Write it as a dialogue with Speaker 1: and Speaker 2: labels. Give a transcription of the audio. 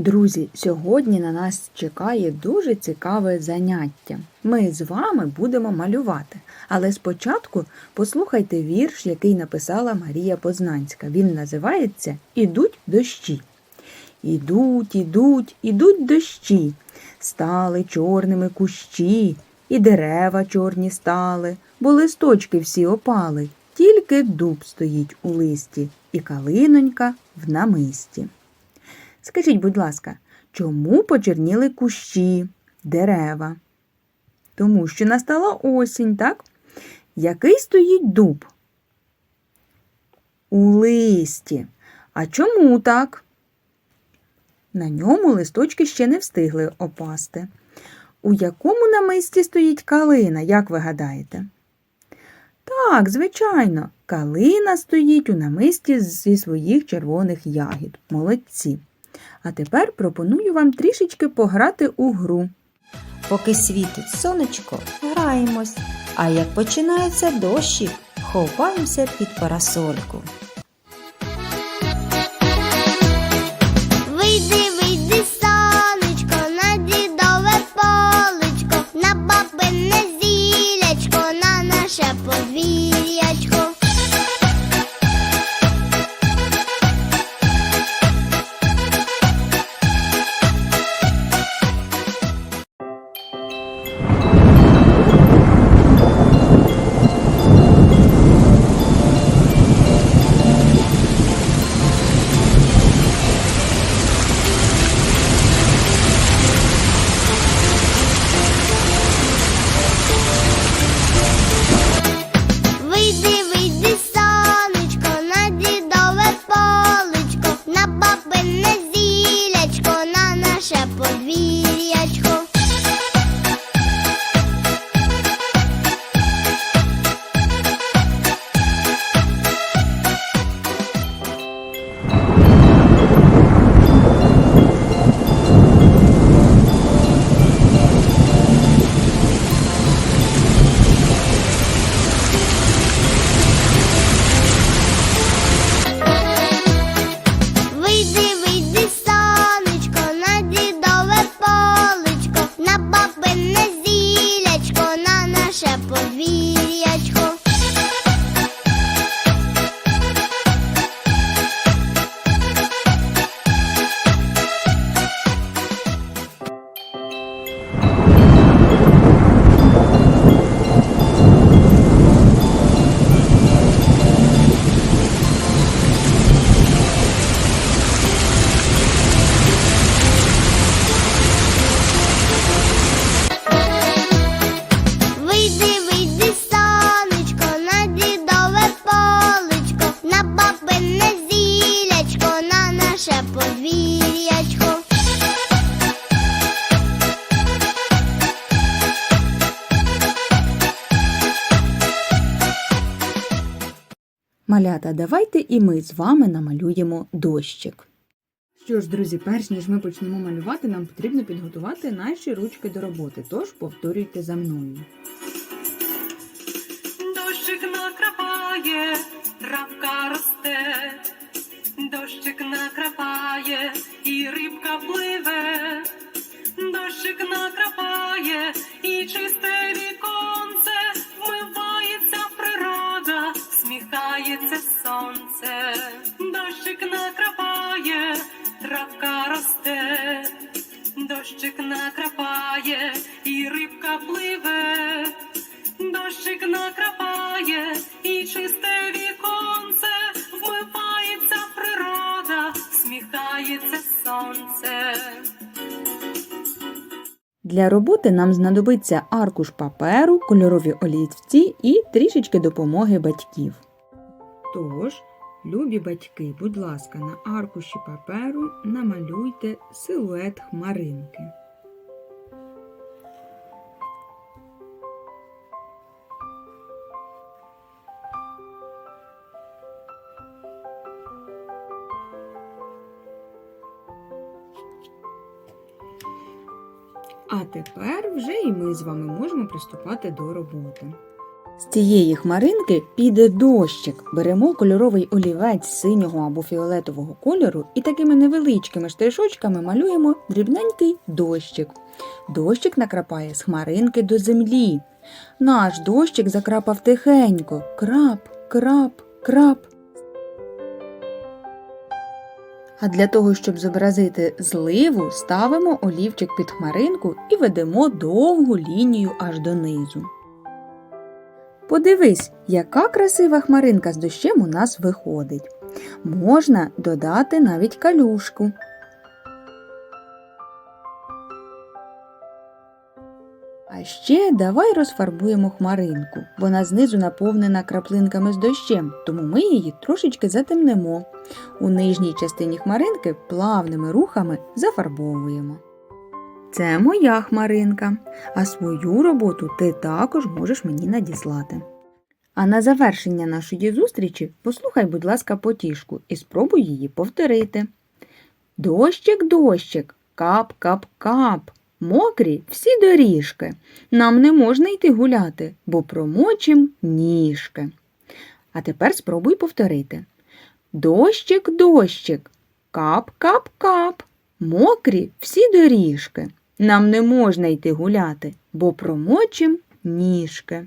Speaker 1: Друзі, сьогодні на нас чекає дуже цікаве заняття. Ми з вами будемо малювати. Але спочатку послухайте вірш, який написала Марія Познанська. Він називається Ідуть дощі. Ідуть, ідуть, ідуть дощі. Стали чорними кущі, і дерева чорні стали, бо листочки всі опали. Тільки дуб стоїть у листі, і калинонька в намисті. Скажіть, будь ласка, чому почерніли кущі, дерева? Тому що настала осінь, так? Який стоїть дуб? У листі. А чому так? На ньому листочки ще не встигли опасти. У якому намисті стоїть калина, як ви гадаєте? Так, звичайно, калина стоїть у намисті зі своїх червоних ягід. Молодці. А тепер пропоную вам трішечки пограти у гру.
Speaker 2: Поки світить сонечко, граємось, а як починається дощик, ховаємося під парасольку.
Speaker 3: por vir.
Speaker 1: Малята, давайте і ми з вами намалюємо дощик. Що ж, друзі, перш ніж ми почнемо малювати, нам потрібно підготувати наші ручки до роботи. Тож повторюйте за мною.
Speaker 4: Дощик накрапає, травка росте, дощик накрапає, і рибка пливе, дощик накрапає, дощик накрапає, і рибка пливе. Дощик накрапає і чисте віконце, вмивається природа, сміхається сонце.
Speaker 1: Для роботи нам знадобиться аркуш паперу, кольорові олівці і трішечки допомоги батьків. Тож, любі батьки, будь ласка, на аркуші паперу намалюйте силует хмаринки. А тепер вже і ми з вами можемо приступати до роботи. З цієї хмаринки піде дощик. Беремо кольоровий олівець синього або фіолетового кольору і такими невеличкими штришочками малюємо дрібненький дощик. Дощик накрапає з хмаринки до землі. Наш дощик закрапав тихенько. Крап, крап, крап. А для того, щоб зобразити зливу, ставимо олівчик під хмаринку і ведемо довгу лінію аж донизу. Подивись, яка красива хмаринка з дощем у нас виходить. Можна додати навіть калюшку. А ще давай розфарбуємо хмаринку. Вона знизу наповнена краплинками з дощем, тому ми її трошечки затемнемо. У нижній частині хмаринки плавними рухами зафарбовуємо. Це моя хмаринка, а свою роботу ти також можеш мені надіслати. А на завершення нашої зустрічі послухай, будь ласка, потішку і спробуй її повторити. Дощик, дощик, кап, кап, кап, мокрі всі доріжки. Нам не можна йти гуляти, бо промочим ніжки. А тепер спробуй повторити. Дощик, дощик, кап, кап, кап, мокрі всі доріжки. Нам не можна йти гуляти, бо промочим ніжки.